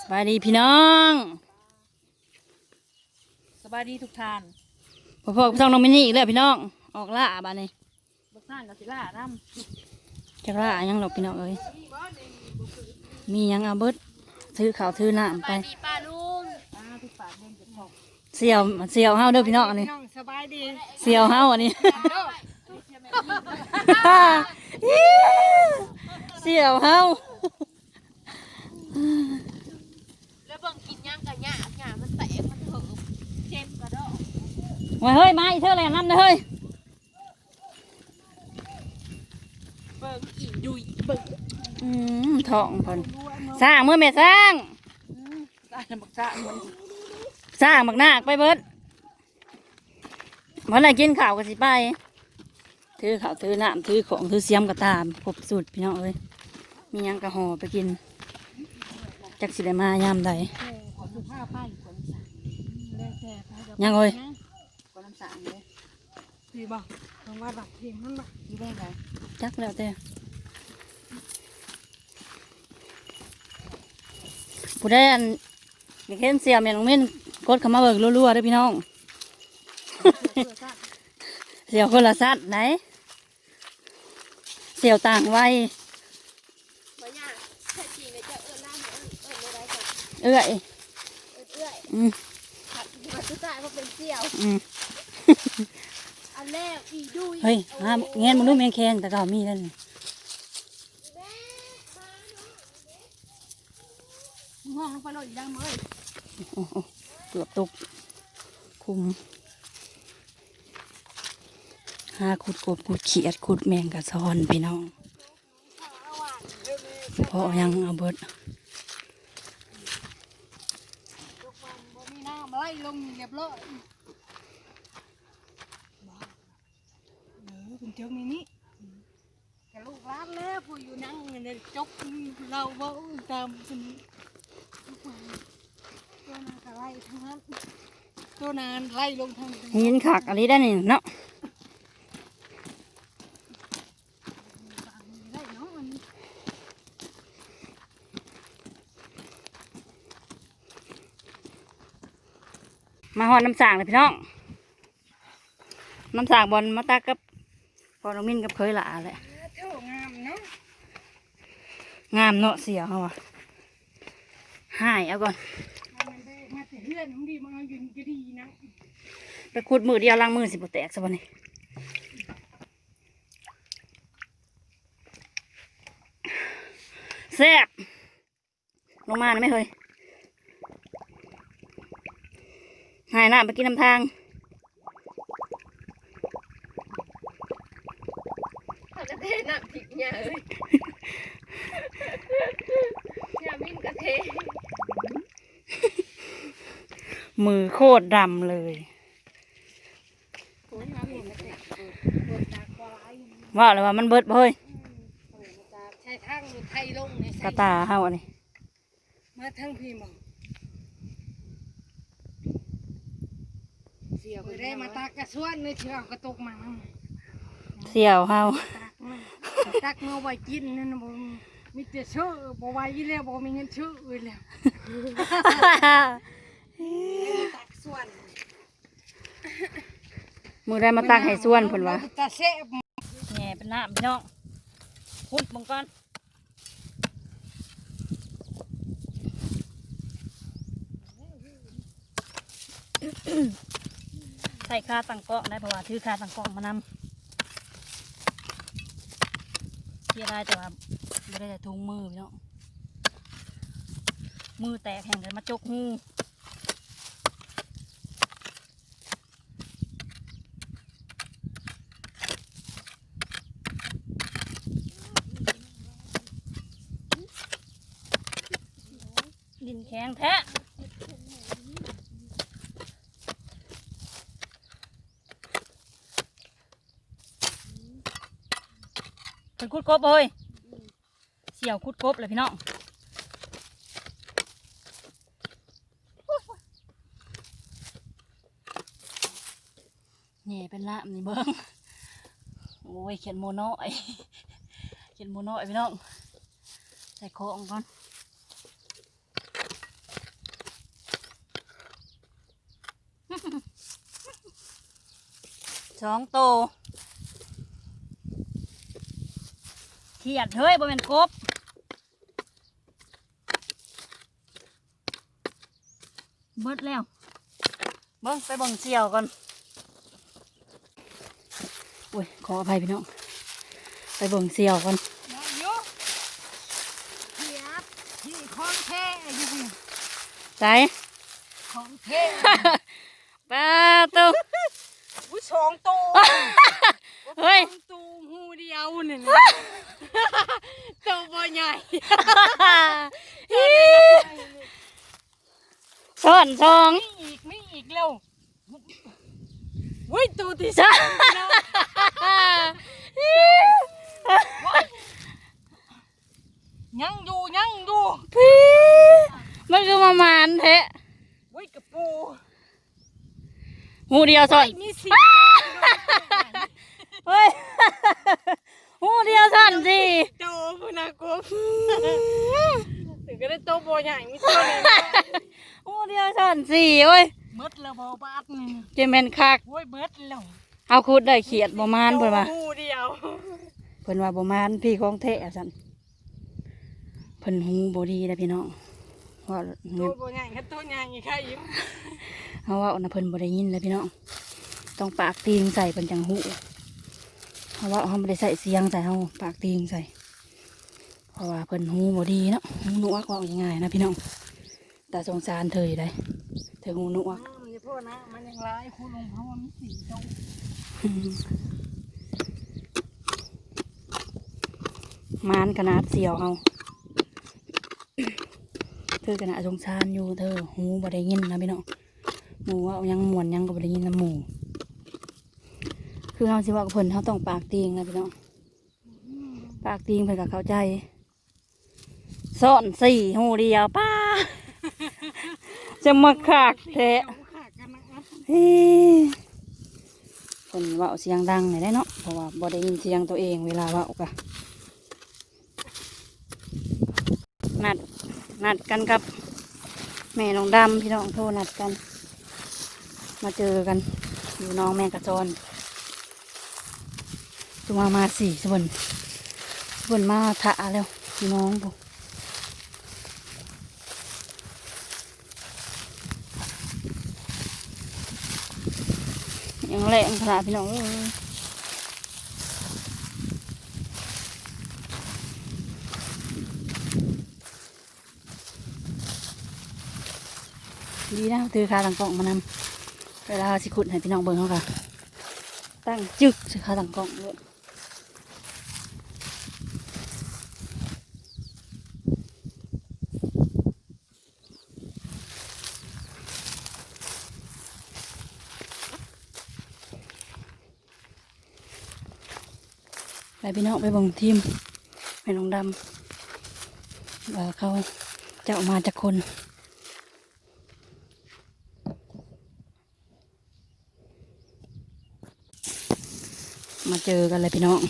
สบายดีพี่น้องสบายดีทุกทานพ่อพ่อกับช่องน้องมินนี่อีกแล้วพี่น้อง ออกล่าบ้านนี้บักท่านกับสิล่าน้จะล่าหยังหรอกพี่น้องเอ้ยมีหยังเอาเบิดถือข้าวถือน้ำไปำป้าลุงป้าทุกปากเล่นจะพอกเสี่ยวเสี่ยวเฮาเด้อพี่น้องอันนี้ น้องสบายดีเสี่ยวเฮาอันนี้ เสี่ยวเฮา แล้วเบิ่งกินย่างกับหญ้าหญ้ามันแตกมันเถิบเจ็บกระดอกมาเฮ้ยมาอีเธอแหละน้ำเด้อเฮ้ยเบิ่งอีดุยเบิ่งอืมท้องเพิ่นสร้างเมื่อแม่สร้างตายบักจ้ามันสร้างบักหน้ากไปเบิดวันไหนกินข้าวก็สิไป ถือข้าวถือน้ำถือของถือเสียมก็ตามครบสูตรพี่น้องเอ้ยมีหยังกระหอไปกิน จักสิได้มายามใดขอดูผ้าป้ายคนสั่งแล้วแต่ไปกับยังเอ้ยคนน้ำสั่งเลยพี่บอกลองว่าบักพี่มันบักพี่ได้ไงจักแล้วแต่ผู้ได้อันอยากเห็นเสียมอย่างน้องมิ้นกดเข้ามาเบิกรัวๆเด้อพี่น้อง เสียวคนละสัตว์ไหน เสียวต่างวัย บ่ยากแค่จริงเนี่ยจะเอิ้นล่าเอิ้นเอิ้นอะไรกัน เอื้อยเอิ้นเอื้อยอืมผัดมาสุดท้ายเพราะเป็นเสี่ยวอืมอันแรกอีดุยเฮ้ยหาเงี้ยมึงดูแมงแคงแต่เก่ามีแล้วนี่ห้องลงไปเลยอีกดังเลยโอ้โหเกือบตกคุมหาขุดกบขุดเขียดขุดแมงกะซอนพี่น้องพอยังเอาเบิด บ่ มาไล่ลงเรียบร้อยเออคุณเจ้ามีนี่แกลูกร้านแล้วผู้อยู่นั่งในจกเราบ่ตามสนิทุกวันตัวนานไล่ทั้งนั้นตัวนานไล่ลงทางหินขักอะไรได้เนี่ยเนาะ ไล่เนาะอันนี้ มาหอดน้ำสางเลยพี่น้อง น้ำสางบอลมาตักกับพอน้องมินกับเคยหลาแหละเท่างามเนาะ งามเนาะเสียเขาอะหายเอาก่อนมันได้มาแต่เพื่อนของดีมาอยู่นี่ก็ดีนะ ไปขุดมือเดียวล้างมือสิบแตกซะวันนี้แซ่บลงมานะไม่เคย หายน้ำไปกินน้ำทางกระเทน้ำพริกเนี่ยเอ้ยเนี่ยมิ้นกระเทมือโคตรดำเลยโอ้ยน้ำมิ้นกระเทเปิดตากวายว่าเลยว่ามันเบิดบ่เฮ้ยเปิดตาใช้ทางรถไทยลงในกระตาเฮาอันนี้ มาทางพี่มอง เสียวไปได้มาตากกระสวนในเชือกกระตกมาเสี่ยวเฮาตักมาตักมาไว้กินนั่นน่ะบ่มีแต่ชื่อบ่ไหวแล้วบ่มีเงินชื่ออื่นแล้วตักส่วนมือได้มาตักให้ส่วนเพิ่นว่าตาเซ่บแหน่เป็นน้ำพี่น้องขุดมังก่อนใส่คาตั้งกล้องได้เพราะว่าถือคาตั้งกล้องมานำเทียได้แต่ว่าไม่ได้แต่ถุงมือพี่น้องมือแตกแห่งกันมาจกหูดินแข็งแท้ ป็นคุดกบเอ้ยเสี่ยวคุดกบเลยพี่น้องนี่เป็นละนี่เบิ้งโอ้ยเขียนโมโนไอเขียนโมโนไอพี่น้องใส่โค้งก่อนสองโต เขียดเฮ้ยบ่เป็นกบเบิดแล้วเบิ่งไปเบิ่งเสี่ยวก่อนอุ้ยขออภัยพี่น้อง ไปเบิ่งเสี่ยวก่อนน้องยุเทียบที่ของแท้อยู่พี่ใส่ของแท้ปลาตุ๊อุ้ยสองตัวเฮ้ยสองตัวหูเดียวนี่นะ ตัวบ่ใหญ่ซ่อนซองมีอีกมีอีกเร็วอุ้ยตัวที่ซ่สาอนยังอยู่ยังอยู่พี่มันคือประมาณแท้อุ้ยกระปูหูเดียวซ่อนมีสีเฮ้ย หูเดียวซ่อนสิ โตพุ่นนะกบถึงก็ได้ โตบ่ใหญ่มีตัวนี้นะหูเดียวซ่อนสิโอ้ยเบิดแล้วบ่บาดนี่เจแมนคักโอ้ยเบิดแล้วเอาคูดได้เขียดประมาณเพิ่นว่าหูเดียวเพิ่นว่าประมาณพี่ของแท้สั่นเพิ่นหูบ่ดีนะพี่น้องว่าโตบ่ใหญ่ค่ะโตใหญ่อีกค่ะยิ้มเฮาว่านะเพิ่นบ่ได้ยินเลยพี่น้องต้องปากตีงใส่เพิ่นจังหูเพราะว่าเฮาบ่ได้ใส่เสียงใส่เฮาปากตีงใส่ เพราะว่าเพิ่นหูบ่ดีเนาะหูหนวกว่าง่ายๆนะพี่น้องแต่สงสารเธออยู่ได้เธอหูหนวกมันจะพ่อนะมันยังร้ายคุณลงเพราะมันสีโตมานขนาดเสียวเฮาเธอขนาดสงสารอยู่เธอหูบ่ได้ยินนะพี่น้องหมูว่ายังม่วนยังก็บ่ได้ยินนะหมูคือเฮาสิว่ากับเพิ่นเฮาต้องปากตีงนะพี่น้องปากตีงเพิ่นก็เข้าใจ ซ่อนสี่หูเดียวป้า จะมาขากแท้เอาขากันนะเฮ้ยเพิ่นเว้าเสียงดังหน่อยได้เนาะเพราะว่าบ่ได้ยินเสียงตัวเองเวลาเว้ากะนัดนัดกันกับ แม่น้องดำพี่น้องโทรนัดกัน มาเจอกัน อยู่น้องแม่กระจรจุมามาสี่สวนสวนมาถะแล้วพี่น้องผม ยังแรงขนาดพี่น้องดีนะถือคาตังกล่องมานำเวลาสิขุดให้พี่น้องเบิ่งเขาค่ะตั้งจึกสิคาตังกล่องเลย ไปพี่น้องไปบิ่งทีมแม่น้องดำว่าเขาจะออกมาจากคนมาเจอกันเลยพี่น้อง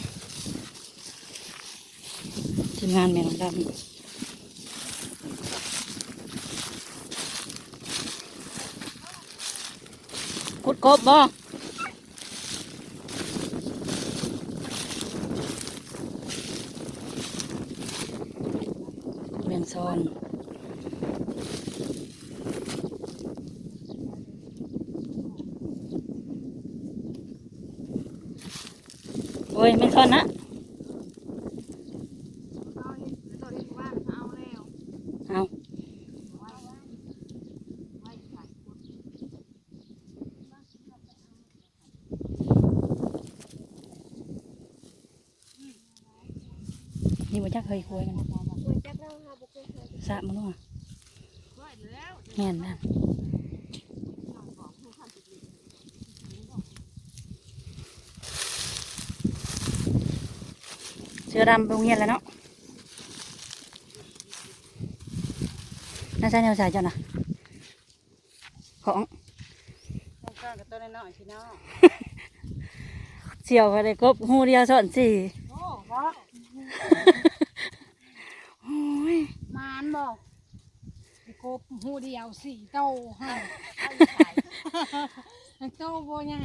ทีมงานแม่น้องดำกุดกบบ่เวียง ซอนโอ้ยไม่ซอนนะเอานี่ยตันจักเคยคุยกันสะมันว่า ว่าแล้ว แง่นนะเสื อดำไปโรงเรียนแล้วเนาะน่าใช่แนวสายเจ้านะของต้องการกับตัวน้อยๆพี่น้องเสี่ยวไปเลยกบหูเดียวสอนสี่โอ้บ่โอ้ยมานบ่ไอ้กบหูเดียวสี่โตให้โตบ่ใหญ่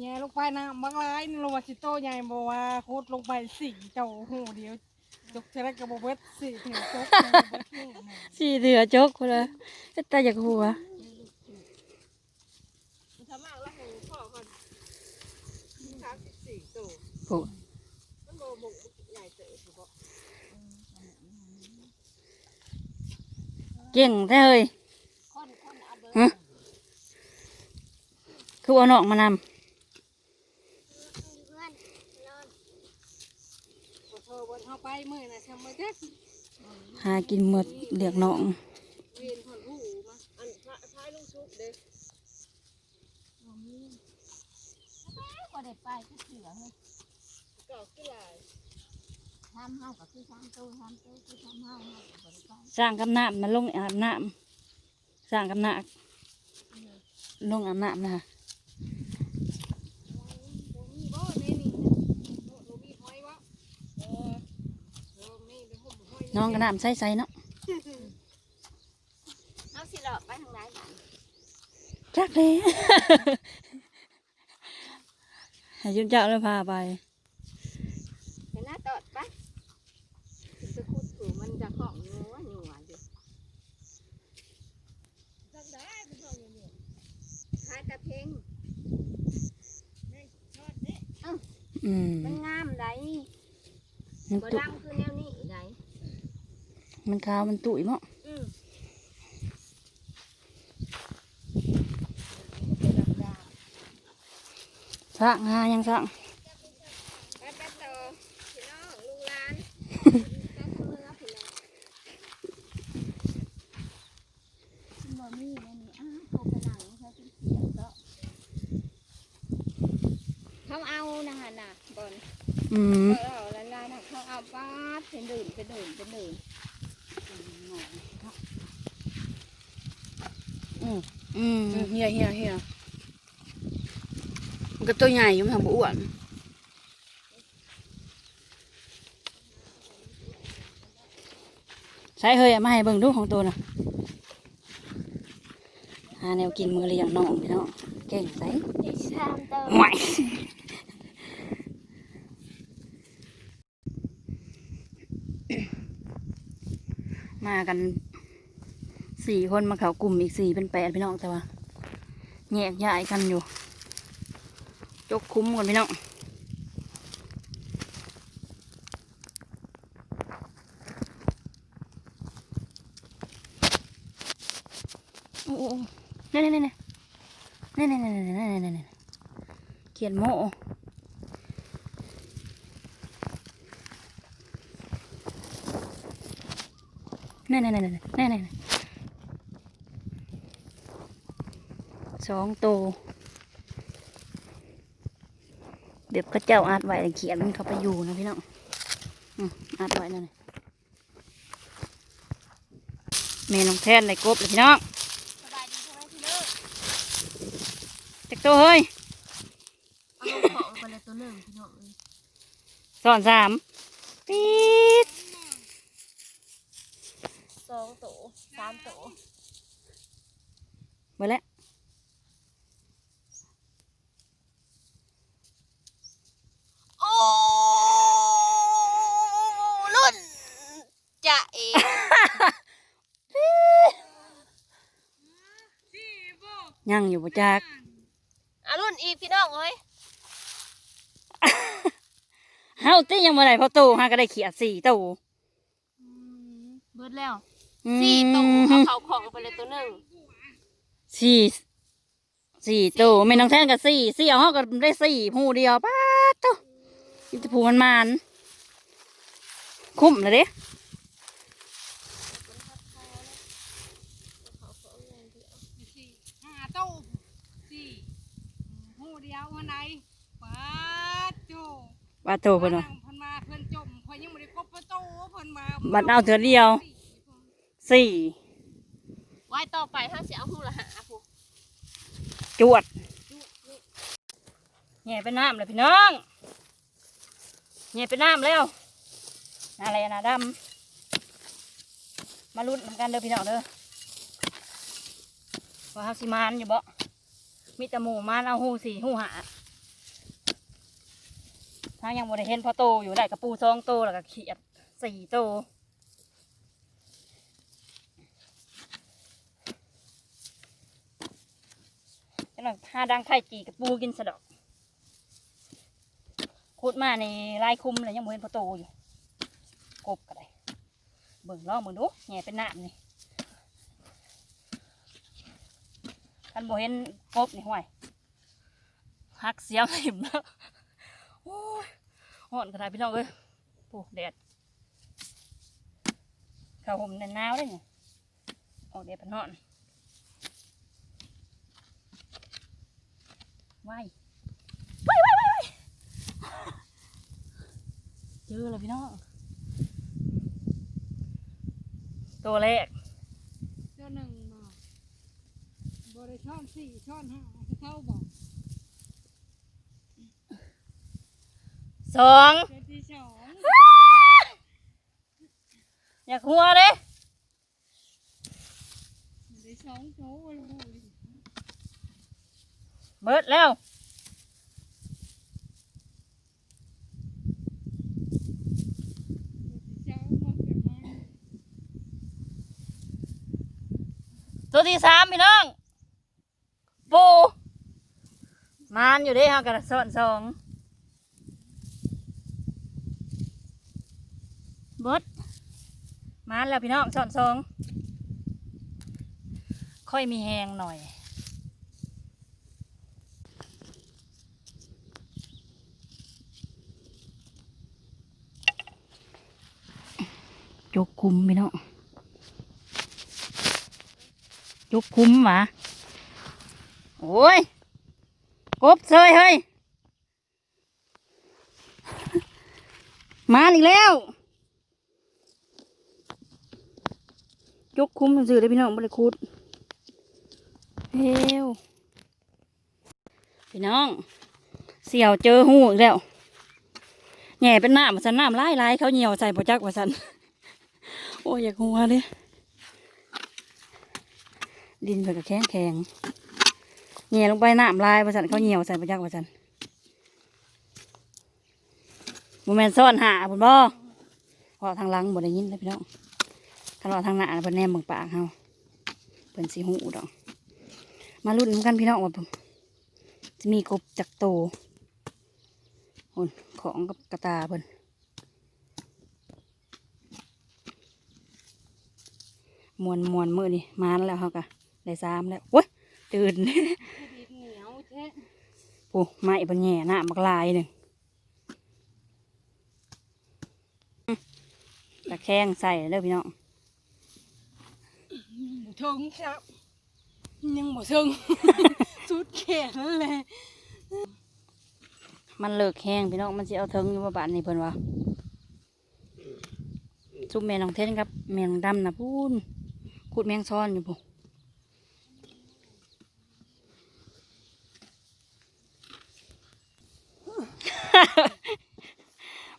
แย่ลงไปนะบางรายลงมาสิโตใหญ่บอกว่าโคตรลงไปสี่เจ้าโหเดียวจกเทระกระบอกเวทสี่เถื่อจกสี่เถื่อจกเลยแต่อยากหัวผูเก่งแท้เลยฮะคือเอาหนอกมานำ ไปมือนะทำไมเด็กำหากินหมดเรียกน้องเวียนคนหูมาอันท้ายลุงชุบเด็กก็ได้ไปก็เสือเฮ้ยก็กี่ลายทำเฮาก็คือทำตู้ทำตู้คือทำเฮาเฮาก็บ่ได้ไปสร้างกำน้ำมันลงอาบน้ำสร้างกำน้ำลงอาบน้ำนะบ่มีบ่ในนี่บ่บ่มีหอยวะเออบ่มีเป็นห่มหอย น้องกระน้ำใสๆเนาะเอาสิหลอกไปทางไหนบ้างจักเลยให้ยุ่นเจ้าเลยพาไปเห็นหน้าตอดปะสิไปขุดถูมันจะของงัวหนัวอยู่จักได้เป็นห่องอยู่คล้ายตะเพ่งนี่ชอดเด้อืมมันงามไดมันบ่ตุดำคือแนวนี้ได มันขาวมันตุ๋ยมั้งสั่งายังสั่งขาเอานะฮะนะบอลเขาเอาแล้วนะเขาเอาป้าเป็นดื่มเป็นดื่มเป็นดื่ม อืมเฮียเฮียเฮียมันก็ตัวใหญ่อยู่มันทำบ่อ้วนใช่เฮ้ยเอามาให้เบิ่งดูของตัวน่ะหาแนวกินมือเลี้ยงน้องพี่น้องเก่งใส่อีชามเตอห่วยมากัน สี่คนมาเขากลุ่มอีกสี่เป็นแปดพี่น้องแต่ว่าแยกย้ายกันอยู่จกคุ้มกันพี่น้องโอ้โหนี่นี่นี่นี่นี่นี่นี่นี่นี่นี่เขียนโม่นี่นี่นี่นี่นี่นี่ สองตัวเดี๋ยวก็เจ้าอาดไว้เขียนมันเข้าไปอยู่นะพี่น้องอืมอาดไว้นั่นน่ะเมนลงแทนในกบเลยพี่น้องสบายดีใช่ไหมพี่เลิศจักตัวเฮ้ยเอาของไปเลยตัวหนึ่งพี่น้องสอนสามปี๊ดสองโตสามโตไปแล้ว โอ้รุ่นจะเอ สี่บ่ ยังอยู่ประจักอะรุ่นอีกพี่น้องเอ้ยเฮาตียังบ่ได้พราะตู้ฮาก็ได้เขียดสี่ตู้เบิดแล้วสี่โตเอาเขาของไปเลยตัวหนึ่งสี่สี่ตู้ไม่น้องแท่นกับสี่สี่เอาเฮาก็ได้สี่ผู้เดียวป้าตู้อิตาผูมันมานคุ้มเลยเด้ สี่ห้าตู้สี่ หูเดียววันไหนป้าโจว่าตู้เพิ่นว่าเพิ่นมาเพิ่นจมเพิ่นยังไม่ได้กบประตูเพิ่นมาบัดเอาเถือเดียวสี่ไว้ต่อไปถ้าเสียเอาหูละหาผู้จวดแง่เป็นน้ำเลยพี่น้องแง่เป็นน้ำแล้วอะไรนะดำมาลุ้นนำกันเด้อพี่น้องเด้อว่าเฮาสิมานอยู่บ่ มีแต่หมูมาเอาหูสี่หูหาถ้ายังบ่ได้เห็นพอโตอยู่ได้กระปูสองโตแล้วก็เขียดสี่โตจังหน่อยถ้าดังไข่จีกระปูกินสะดอกขุดมาในลายคุมเลยยังบ่เห็นพอโตอยู่กบก็ได้เบิ่งลองเบิ่งดูแหน่เป็นน้ำนี่ คันบ่เห็นกบนี่ห่วยหักเสียมหิมแล้วโอ้ยห่อนกระไรพี่น้องเอ้ยโอ้แดดข้าวผมแน่นหนาวเลยเนี่ยออกแดดเป็นห่อนว้ายว้ายว้ายว้ายว้ายเจอเลยพี่น้องตัวแรกเจ้าหนึ่ง ริช่อนสี่ช่อนห้าเข้าบอกสองเจ้าที่สองอยากหัวเลยบริสองโจ้เลยเบิดแล้วตัวที่สามพี่น้อง ปูมานอยู่ด้ฮะกระสอนสองบดมานแล้วพี่น้องสอนสองค่อยมีแหงหน่อยจกคุ้มพี่น้องจกคุ้มหมา โอ้ยกบเซยเฮ้ย มาอีกแล้วจุกคุ้มสื่อได้พี่น้องบริคูดเฮวพี่น้อง เสี่ยวเจอหูอีกแล้วแหน่เป็นน้ำมาสันน้ำลายลายเขาเหี่ยวใส่ปจักว่าสันโอ้ยอยากหัวเลยดินเพิ่นก็แข็งแข็ง เหี่ยลงไปน้ำลายประสันเขาเหี่ยวใส่ประยักประสันโมเมนซ่อนหาบุญบ่พอทางหลังบ่ได้ยินเลยพี่น้องถ้ารอทางหน้าเพิ่นแนมบิ่งปากเฮาเพิ่นสิหูดอก มาลุ้นกันพี่น้องว่าจะมีกบจักโตโอนของกับกระตาเพิ่นมวนมวนมือนี่มานแล้วเฮากะได้สามแล้วโอ้ยตื่น ปูไม้ปัญแง่หน้ามักลายหนึ่งตะแคงใส่เด้อพี่น้องบุเทิงครับยังบุเทิงสุดแขนเลยมันเลิกแห้งพี่น้องมันสิเอาเทิงอยู่ว่าบานนี่เพิ่นว่าซุปแมงน้องเทนครับ แมงดำนะพูนขูดแมงซ้อนอยู่ปู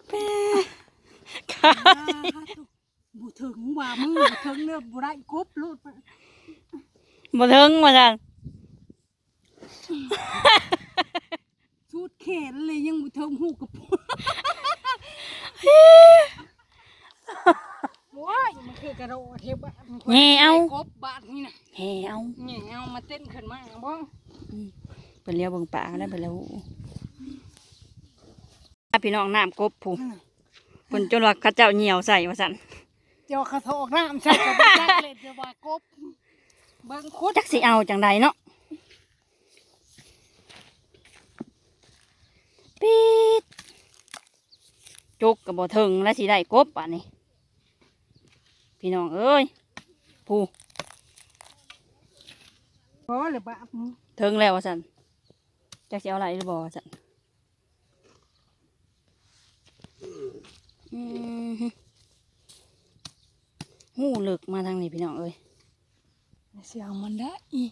แม่ค่ะบุเทิงว่ามึงบุเทิงเนี่ยบุไรกบลูดไปบ่เทิงว่าจันสุดแขนเลยยังบุเทิงหูกับปูว้ายมันคือกระโดดเทบะแง่เอากบบาดนี่นะแห่เอาแง่เอามาเต้นขึ้นมาบ่เป็นเลี้ยวเบิ่งป่าแล้วเป็นเลี้ยว พี่น้องน้ำกบผู้เพิ่นจนว่าเข้าเจ้าเหนียวใส่ว่าสั่นเจ้าขะโถกน้ำใส่กับจักเลยจะว่ากบเบิ่งคุดจักสิเอาจังใดเนาะปีดจุกกับบ่ถึงแล้วสิได้กบป่ะนี่พี่น้องเอ้ยผู้บ่หรือบ่ถึงแล้วว่าสั่นจักสิเอาอะไรหรือบ่ว่าสั่นอืมฮึ หูเลึกมาทางนี้พี่น้องเอ้ยเสียงมันได้อี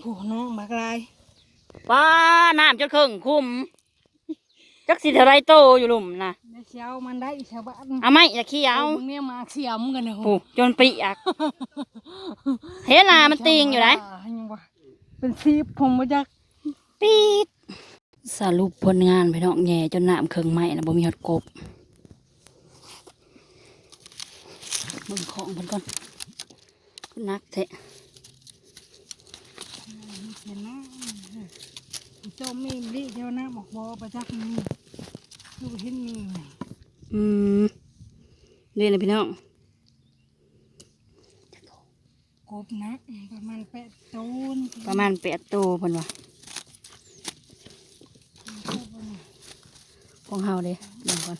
ผู้น้องมากลายป้าน้ำจนครึ่งคุมจักสิเท่าไรโตอยู่หลุมนะในเสียวมันได้ชาวบ้านเอาไหมอย่าขี้เอามึงเนี่ยมาเสียมกันนะปูจนปีอักเห็นหนามันติงอยู่ไหนยังว่าเป็นซีบผมมาจากปีดสรุปผลงานพี่น้องแย่จนน้ำเคืองไหม้นะบ่มีหดกบ เบิ่งของเพิ่นก่อนคือนักแท้เห็นนะโจมมีดิเดียวนะบอกบอประจักษ์มีดูเห็นมีไหมอืมเรียนเลยพี่น้องกบนะประมาณแปดตัวนี่ประมาณแปดตัวเพิ่นว่าของเฮาเด้เบิ่งก่อน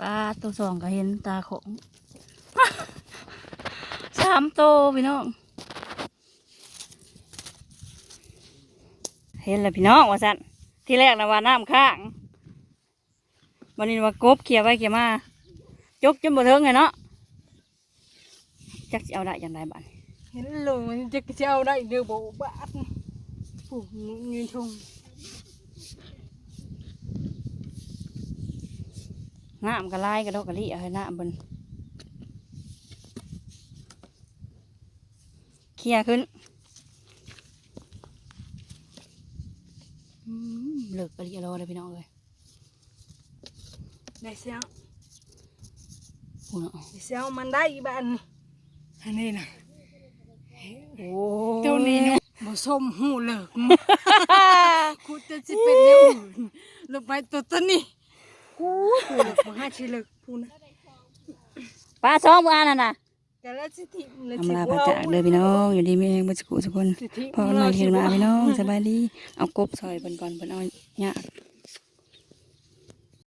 ปลาตัวสองก็เห็นตาของามตัวพี่น้อง เห็นแล้วพี่น้องว่าสั่นที่แรกนะว่าน้ำข้างวันนี้ว่ากบเขี่ยไปเขี่ยมาจกจนบ่เทิงไงเนาะจักสิเอาได้อย่างไรบ้านเห็นเลยมันจะจะเอาได้เดือบบ้านผู้ยืนชงน้ำกระไล่กระดอกกระลี่เอาให้น้ำบน เคลียร์ขึ้นอืมเลิกกระลี่รอเลยพี่น้องเลยได้เสียวพูดเนาะได้เสียวมันได้บ้านนี่อันนี้นะโอ้เจ้านี่นะบ่ส้มหูเลิกกูจะสิเป็นแนวอื่นลงไปตัวตัวนี้กูกูเลิกมาห้าชิเลิกพูนะปลาสองมืออันนั่นน่ะ แต่ละสิทิละทำสิลาพระจากเลยพี่น้องอยู่ดีมีเองบุญสุขทุกคนสิทิพอกันใหม่เห็นมาพี่น้องสบายดีเอากบซอยเพิ่นก่อนเพิ่นเอาเนี่ยาก